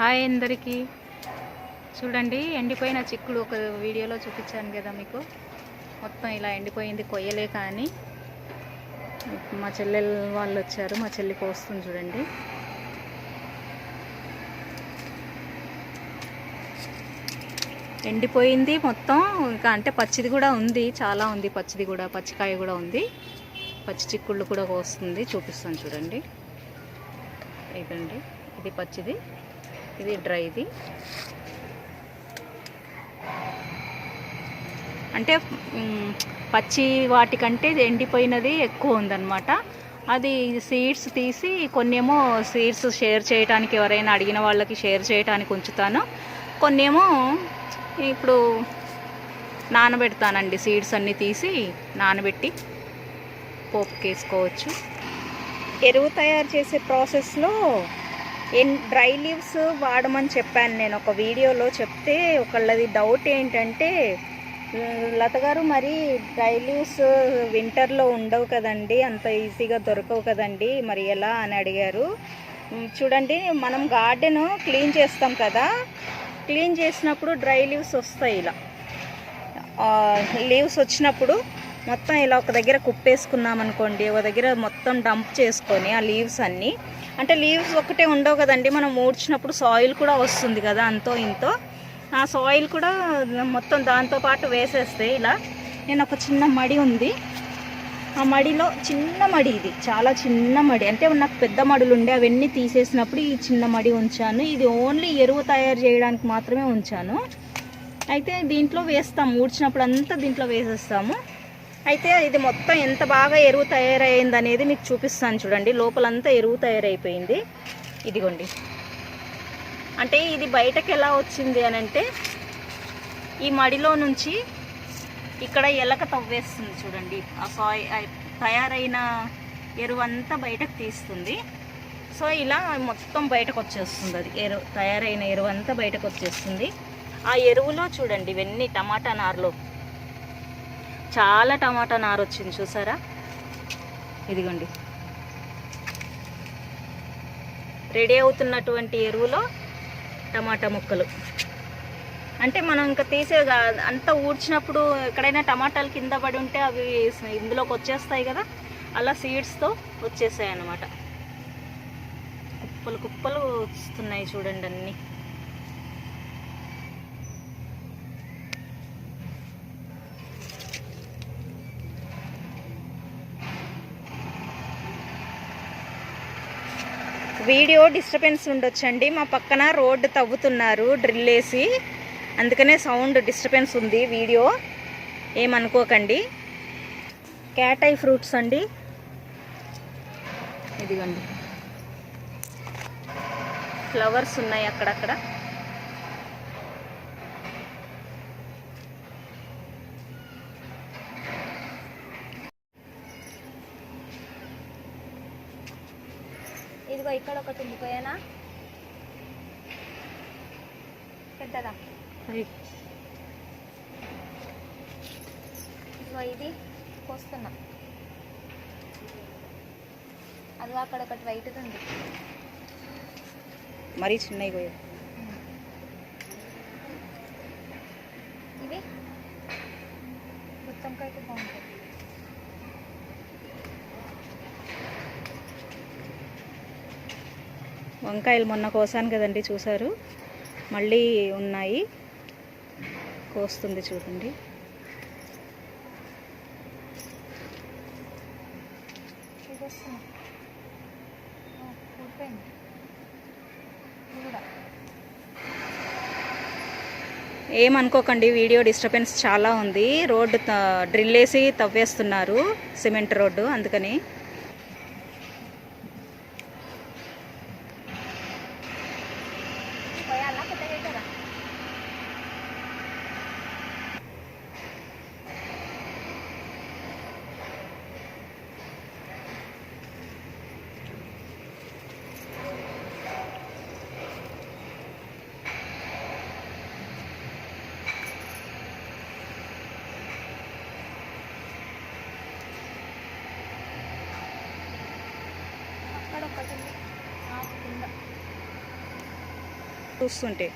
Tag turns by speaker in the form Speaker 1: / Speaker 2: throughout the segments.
Speaker 1: Hi అందరికీ. చూడండి ఎండిపోయిన చిక్కుడు ఒక వీడియోలో చూపించాను కదా మీకు. మొత్తం ఇలా ఎండిపోయింది కొయ్యలే కానీ. మా చెల్లెలు వాళ్ళు వచ్చారు మా చెల్లి కోస్తుంది చూడండి. ఎండిపోయింది మొత్తం ఇంకా అంటే పచ్చిది కూడా ఉంది చాలా ఉంది పచ్చిది కూడా పచ్చికాయ కూడా ఉంది. పచ్చి చిక్కుళ్ళు కూడా కోస్తుంది చూపిస్తాను చూడండి. ఇదండి ఇది పచ్చిది. ఇది డ్రైది అంటే పచ్చి వాటికంటే ఇది ఎండిపోయినది ఎక్కువ ఉందన్నమాట. అది సీడ్స్ తీసి కొన్నేమో సీడ్స్ షేర్ చేయడానికి ఎవరైనా అడిగిన వాళ్ళకి షేర్ చేయడానికి ఉంచుతాను. కొన్నేమో ఇప్పుడు నానబెడతానండి సీడ్స్ అన్నీ తీసి నానబెట్టి పోపుకేసుకోవచ్చు. ఎరువు తయారు చేసే ప్రాసెస్లో ఎన్ డ్రై లీవ్స్ వాడమని చెప్పాను నేను ఒక వీడియోలో చెప్తే ఒకళ్ళది డౌట్ ఏంటంటే లత గారు మరి డ్రై లీవ్స్ వింటర్లో ఉండవు కదండి అంత ఈజీగా దొరకవు కదండి మరి ఎలా? అని అడిగారు. చూడండి మనం గార్డెన్ క్లీన్ చేస్తాం కదా క్లీన్ చేసినప్పుడు డ్రై లీవ్స్ వస్తాయి ఇలా. లీవ్స్ వచ్చినప్పుడు మొత్తం ఇలా ఒక దగ్గర కుప్పేసుకున్నాం అనుకోండి ఒక దగ్గర మొత్తం డంప్ చేసుకొని ఆ లీవ్స్ అన్నీ అంటే లీవ్స్ ఒకటే ఉండవు కదండి. మనం ఊడ్చినప్పుడు సాయిల్ కూడా వస్తుంది కదా అంతో ఇంతో. ఆ సాయిల్ కూడా మొత్తం దాంతో పాటు వేసేస్తే ఇలా నేను ఒక చిన్న మడి ఉంది. ఆ మడిలో చిన్న మడి ఇది. చాలా చిన్న మడి. అంటే నాకు పెద్ద మడులు ఉండే అవన్నీ తీసేసినప్పుడు ఈ చిన్న మడి ఉంచాను. ఇది ఓన్లీ ఎరువు తయారు చేయడానికి మాత్రమే ఉంచాను. అయితే దీంట్లో వేస్తాము ఊడ్చినప్పుడు అంతా దీంట్లో వేసేస్తాము. అయితే ఇది మొత్తం ఎంత బాగా ఎరువు తయారైంది అనేది మీకు చూపిస్తాను చూడండి. లోపలంతా ఎరువు తయారైపోయింది. ఇదిగోండి. అంటే ఇది బయటకు ఎలా వచ్చింది అని అంటే ఈ మడిలో నుంచి ఇక్కడ ఎలక తవ్వేస్తుంది చూడండి. ఆ సాయి తయారైన ఎరువు అంతా బయటకు తీస్తుంది. సో ఇలా మొత్తం బయటకు వచ్చేస్తుంది అది. ఎరువు తయారైన ఎరువు అంతా బయటకు వచ్చేస్తుంది. ఆ ఎరువులో చూడండి ఇవన్నీ టమాటా నారులో. చాలా టమాటా నారు వచ్చింది చూసారా? ఇదిగోండి. రెడీ అవుతున్నటువంటి ఎరువులో టమాటా ముక్కలు. అంటే మనం ఇంకా తీసే అంతా ఊడ్చినప్పుడు ఎక్కడైనా టమాటాలు కింద పడి ఉంటే అవి ఇందులోకి వచ్చేస్తాయి కదా? అలా సీడ్స్తో వచ్చేసాయి అన్నమాట కుప్పలు కుప్పలు వస్తున్నాయి చూడండి అన్నీ. వీడియో డిస్టర్బెన్స్ ఉండొచ్చండి. మా పక్కన రోడ్డు తవ్వుతున్నారు డ్రిల్ వేసి. అందుకనే సౌండ్ డిస్టర్బెన్స్ ఉంది వీడియో. ఏమనుకోకండి. క్యాటై ఫ్రూట్స్ అండి. ఇదిగోండి. ఫ్లవర్స్ ఉన్నాయి అక్కడక్కడ. ఇక్కడ ఒకటి ఉండిపోయానా? పెద్దదా? ఇదిగో ఇది కోస్తున్నా అదిగో అక్కడ ఒకటి వైట్ ఉంది.
Speaker 2: మరీ చిన్నవి పోయాయి
Speaker 1: ఇవి గుత్తంకాయకి బాగుంటుంది
Speaker 2: వంకాయలు మొన్న కోసాను కదండి చూసారు? మళ్ళీ ఉన్నాయి. కోస్తుంది చూడండి. ఏమనుకోకండి వీడియో డిస్టర్బెన్స్ చాలా ఉంది. రోడ్డు త- డ్రిల్ వేసి తవ్వేస్తున్నారు సిమెంట్ రోడ్డు అందుకని.
Speaker 1: చూస్తుంటే.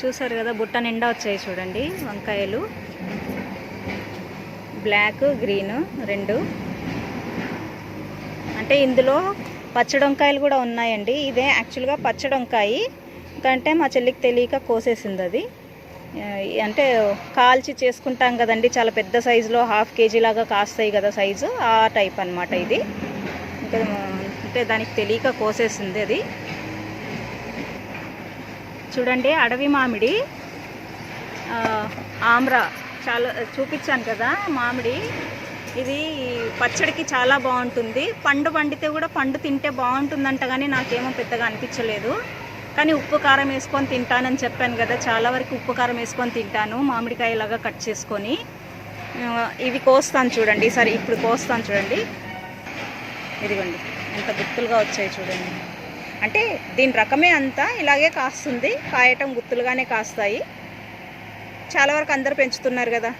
Speaker 1: చూసారు కదా బుట్ట నిండా వచ్చాయి చూడండి వంకాయలు. బ్లాక్ గ్రీన్ రెండు. అంటే ఇందులో పచ్చడి వంకాయలు కూడా ఉన్నాయండి. ఇదే యాక్చువల్గా పచ్చడి వంకాయ ఎందుకంటే మా చెల్లికి తెలియక కోసేసింది అది. అంటే కాల్చి చేసుకుంటాం కదండి చాలా పెద్ద సైజులో హాఫ్ కేజీ లాగా కాస్తాయి కదా సైజు ఆ టైప్ అన్నమాట ఇది. ఇంకా అంటే దానికి తెలియక కోసేసింది అది. చూడండి అడవి మామిడి ఆమ్రా చాలా చూపించాను కదా మామిడి. ఇది పచ్చడికి చాలా బాగుంటుంది. పండు పండితే కూడా పండు తింటే బాగుంటుందంట కానీ నాకేమో పెద్దగా అనిపించలేదు. కానీ ఉప్పు కారం వేసుకొని తింటానని చెప్పాను కదా చాలా వరకు ఉప్పు కారం వేసుకొని తింటాను మామిడికాయలాగా కట్ చేసుకొని. ఇవి కోస్తాను చూడండి సరే ఇప్పుడు కోస్తాను చూడండి. ఇదిగోండి ఎంత గుత్తులుగా వచ్చాయి చూడండి. అంటే దీని రకమే అంతా ఇలాగే కాస్తుంది కాయటం గుత్తులుగానే కాస్తాయి. చాలా వరకు అందరు పెంచుతున్నారు కదా.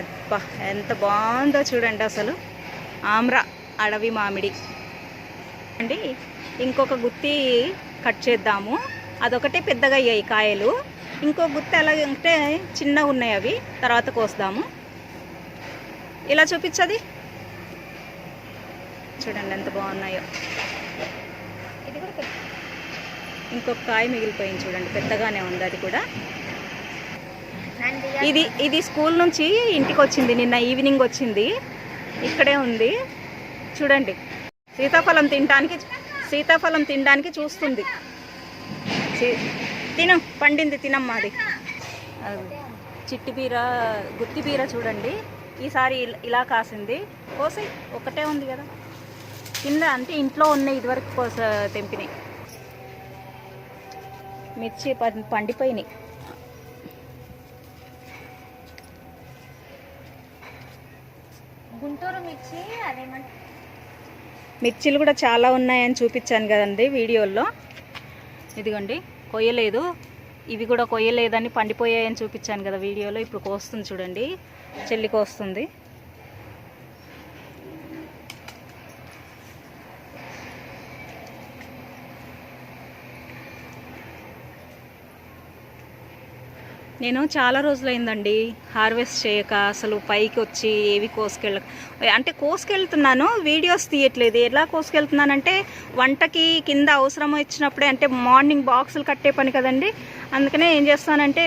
Speaker 1: అబ్బా ఎంత బాగుందో చూడండి అసలు. ఆమ్రా అడవి మామిడి. అండి. ఇంకొక గుత్తి కట్ చేద్దాము. అదొకటే పెద్దగా అయ్యాయి కాయలు. ఇంకో గుత్తి ఎలా అంటే చిన్నగా ఉన్నాయి అవి. తర్వాత కోస్తాము. ఇలా చూపించది. చూడండి ఎంత బాగున్నాయో.
Speaker 2: ఇది కూడా
Speaker 1: ఇంకొక కాయ మిగిలిపోయింది చూడండి. పెద్దగానే ఉంది అది కూడా. ఇది ఇది స్కూల్ నుంచి ఇంటికి వచ్చింది నిన్న ఈవినింగ్ వచ్చింది. ఇక్కడే ఉంది. చూడండి. సీతాఫలం తినడానికి సీతాఫలం తినడానికి చూస్తుంది. తిను పండింది తినమ్మా అది. చిట్టి బీర గుత్తి బీర చూడండి. ఈసారి ఇల్- ఇలా కాసింది. కోసి ఒకటే ఉంది కదా. కింద అంటే ఇంట్లో ఉన్నాయి ఇదివరకు కోస తెంపినాయి. మిర్చి పం- పండిపోయినాయి.
Speaker 2: గుంటూరు మిర్చి అదేమంటే
Speaker 1: మిర్చీలు కూడా చాలా ఉన్నాయని చూపించాను కదండి వీడియోలో. ఇదిగోండి కొయ్యలేదు. ఇవి కూడా కొయ్యలేదని పండిపోయాయని చూపించాను కదా వీడియోలో. ఇప్పుడు కోస్తుంది చూడండి చెల్లి కోస్తుంది నేను చాలా రోజులైందండి. హార్వెస్ట్ చేయక అసలు పైకి వచ్చి ఏవి కోసుకెళ్ళ అంటే కోసుకెళ్తున్నాను వీడియోస్ తీయట్లేదు. ఎలా కోసుకెళ్తున్నానంటే వంటకి కింద అవసరం వచ్చినప్పుడే అంటే మార్నింగ్ బాక్సులు కట్టే పని కదండి. అందుకనే ఏం చేస్తానంటే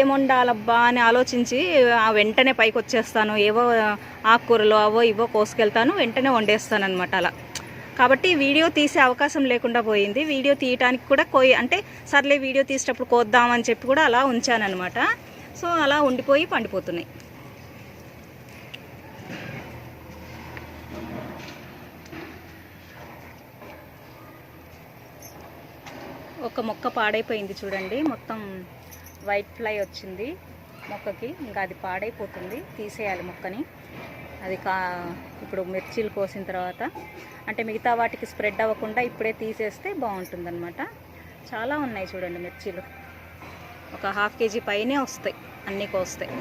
Speaker 1: ఏముండాలబ్బా అని ఆలోచించి ఆ వెంటనే పైకి వచ్చేస్తాను ఏవో ఆకుకూరలు అవో ఇవో కోసుకెళ్తాను వెంటనే వండేస్తాను అనమాట అలా. కాబట్టి వీడియో తీసే అవకాశం లేకుండా పోయింది. వీడియో తీయటానికి కూడా కోయి అంటే సర్లే వీడియో తీసేటప్పుడు కోద్దామని చెప్పి కూడా అలా ఉంచానమాట సో అలా ఉండిపోయి పండిపోతున్నాయి. ఒక మొక్క పాడైపోయింది చూడండి. మొత్తం వైట్ ఫ్లై వచ్చింది మొక్కకి. ఇంకా అది పాడైపోతుంది. తీసేయాలి మొక్కని. అది కా ఇప్పుడు మిర్చీలు కోసిన తర్వాత అంటే మిగతా వాటికి స్ప్రెడ్ అవ్వకుండా ఇప్పుడే తీసేస్తే బాగుంటుందన్నమాట. చాలా ఉన్నాయి చూడండి మిర్చీలు. ఒక హాఫ్ కేజీ పైనే వస్తాయి అన్నీ కోస్తాయి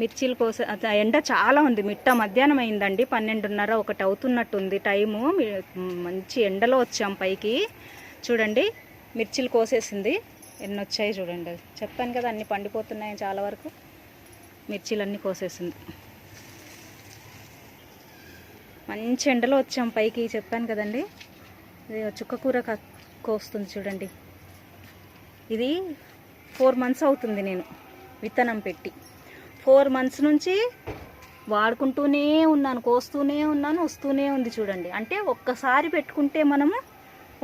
Speaker 1: మిర్చీలు కోసే ఎండ చాలా ఉంది. మిట్ట మధ్యాహ్నం అయిందండి పన్నెండున్నర ఒకటి అవుతున్నట్టుంది టైము. మంచి ఎండలో వచ్చాం పైకి. చూడండి మిర్చీలు కోసేసింది. ఎన్ని వచ్చాయి చూడండి. అది చెప్పాను కదా అన్నీ పండిపోతున్నాయి చాలా వరకు. మిర్చీలన్నీ కోసేసింది. మంచి ఎండలో వచ్చాం పైకి చెప్పాను కదండి. ఇది చుక్క కూర కోస్తుంది చూడండి. ఇది ఫోర్ మంత్స్ అవుతుంది నేను విత్తనం పెట్టి. ఫోర్ మంత్స్ నుంచి వాడుకుంటూనే ఉన్నాను కోస్తూనే ఉన్నాను వస్తూనే ఉంది చూడండి. అంటే ఒక్కసారి పెట్టుకుంటే మనము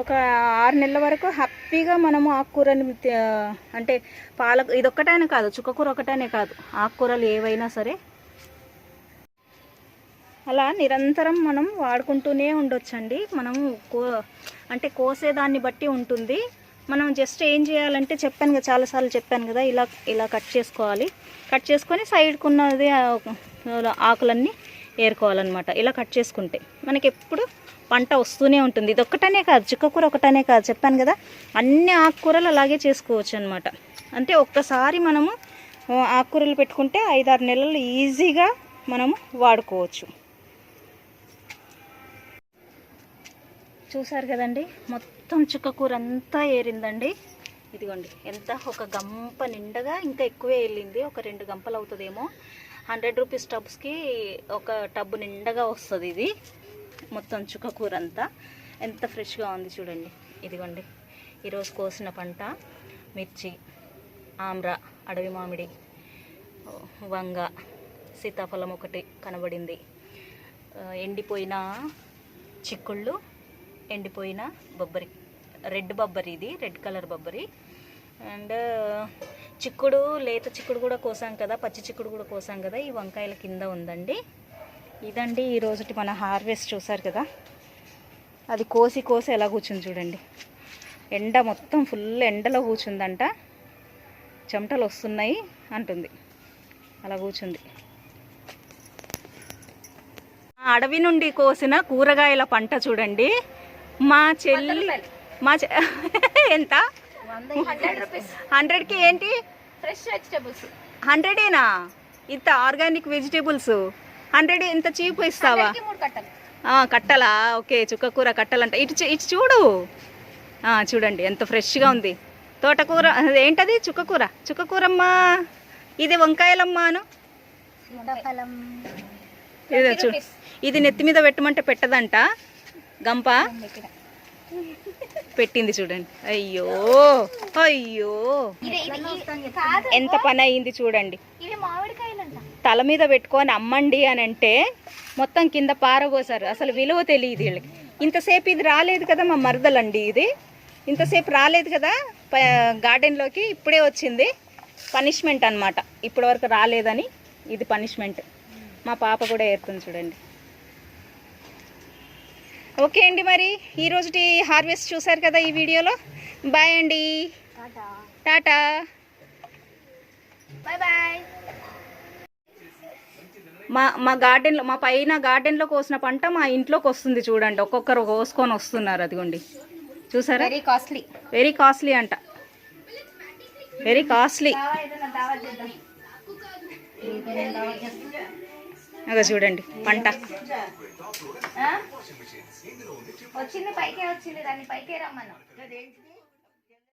Speaker 1: ఒక ఆరు నెలల వరకు హ్యాపీగా మనము ఆకుకూరని అంటే పాల ఇదొక్కటనే కాదు చుక్కకూర ఒకటనే కాదు. ఆకుకూరలు ఏవైనా సరే అలా నిరంతరం మనం వాడుకుంటూనే ఉండొచ్చండి. మనము కో అంటే కోసేదాన్ని బట్టి ఉంటుంది. మనం జస్ట్ ఏం చేయాలంటే చెప్పాను కదా చాలాసార్లు చెప్పాను కదా ఇలా ఇలా కట్ చేసుకోవాలి. కట్ చేసుకొని సైడ్కి ఉన్నది ఆకులన్నీ ఏరుకోవాలన్నమాట. ఇలా కట్ చేసుకుంటే మనకి ఎప్పుడు పంట వస్తూనే ఉంటుంది. ఇది ఒక్కటనే కాదు చిక్కకూర ఒకటనే కాదు చెప్పాను కదా. అన్ని ఆకుకూరలు అలాగే చేసుకోవచ్చు అనమాట అంటే ఒక్కసారి మనము ఆకుకూరలు పెట్టుకుంటే ఐదారు నెలలు ఈజీగా మనము వాడుకోవచ్చు. చూసారు కదండి మొత్తం చుక్కకూర అంతా ఏరిందండి. ఇదిగోండి ఎంత ఒక గంప నిండగా ఇంకా ఎక్కువే వెళ్ళింది ఒక రెండు గంపలు అవుతుందేమో. హండ్రెడ్ రూపీస్ టబ్స్కి ఒక టబ్ నిండగా వస్తుంది ఇది. మొత్తం చుక్క కూర అంతా ఎంత ఫ్రెష్గా ఉంది చూడండి. ఇదిగోండి. ఈరోజు కోసిన పంట మిర్చి ఆమ్ర అడవి మామిడి వంగ సీతాఫలం ఒకటి కనబడింది. ఎండిపోయిన చిక్కుళ్ళు ఎండిపోయిన బొబ్బరి. రెడ్ బొబ్బరి ఇది రెడ్ కలర్ బొబ్బరి. అండ్ చిక్కుడు లేత చిక్కుడు కూడా కోసాం కదా పచ్చి చిక్కుడు కూడా కోసాం కదా ఈ వంకాయల కింద ఉందండి. ఇదండి ఈ రోజుటి మన హార్వెస్ట్ చూసారు కదా? అది కోసి కోసి ఎలా కూర్చుంది చూడండి. ఎండ మొత్తం ఫుల్ ఎండలో కూర్చుందంట. చెమటలు వస్తున్నాయి అంటుంది. అలా కూర్చుంది. అడవి నుండి కోసిన కూరగాయల పంట చూడండి. మా చెల్లి మా ఎంత? హండ్రెడ్కి ఏంటి?
Speaker 2: ఫ్రెష్ వెజిటబుల్స్
Speaker 1: హండ్రెడేనా? ఇంత ఆర్గానిక్ వెజిటేబుల్స్. హండ్రెడ్ ఇంత చీప్ ఇస్తావా?
Speaker 2: కట్టలు.
Speaker 1: ఆ, కట్టలా? ఓకే చుక్కకూర కట్టలంట. ఇటు చూ- ఇటు చూడు. ఆ, చూడండి ఎంత ఫ్రెష్గా ఉంది. తోటకూర ఏంటది చుక్కకూర చుక్కకూరమ్మా ఇది వంకాయలమ్మాను. ఇది చూ ఇది నెత్తి మీద పెట్టమంటే పెట్టదంట. గంప? పెట్టింది చూడండి. అయ్యో అయ్యో. ఎంత పని అయింది చూడండి. తల మీద పెట్టుకొని అమ్మండి అని అంటే మొత్తం కింద పారబోసారు. అసలు విలువ తెలియదు వీళ్ళకి. ఇంతసేపు ఇది రాలేదు కదా మా మరదలండి ఇది. ఇంతసేపు రాలేదు కదా గార్డెన్లోకి ఇప్పుడే వచ్చింది. పనిష్మెంట్ అనమాట ఇప్పటి వరకు రాలేదని ఇది పనిష్మెంట్. మా పాప కూడా ఏరుతుంది చూడండి. ఓకే అండి మరి. ఈ రోజుటి హార్వెస్ట్ చూసారు కదా ఈ వీడియోలో? బాయ్ అండి. టాటా.
Speaker 2: Bye bye.
Speaker 1: మా మా గార్డెన్లో మా పైన గార్డెన్లో కోసిన పంట మా ఇంట్లోకి వస్తుంది చూడండి. ఒక్కొక్కరు కోసుకొని వస్తున్నారు అదిగోండి. చూసారా?
Speaker 2: వెరీ కాస్ట్లీ
Speaker 1: వెరీ కాస్ట్లీ అంట. వెరీ కాస్ట్లీ అగో చూడండి పంట.
Speaker 2: వచ్చింది పైకే వచ్చింది దాన్ని పైకే రమ్మను.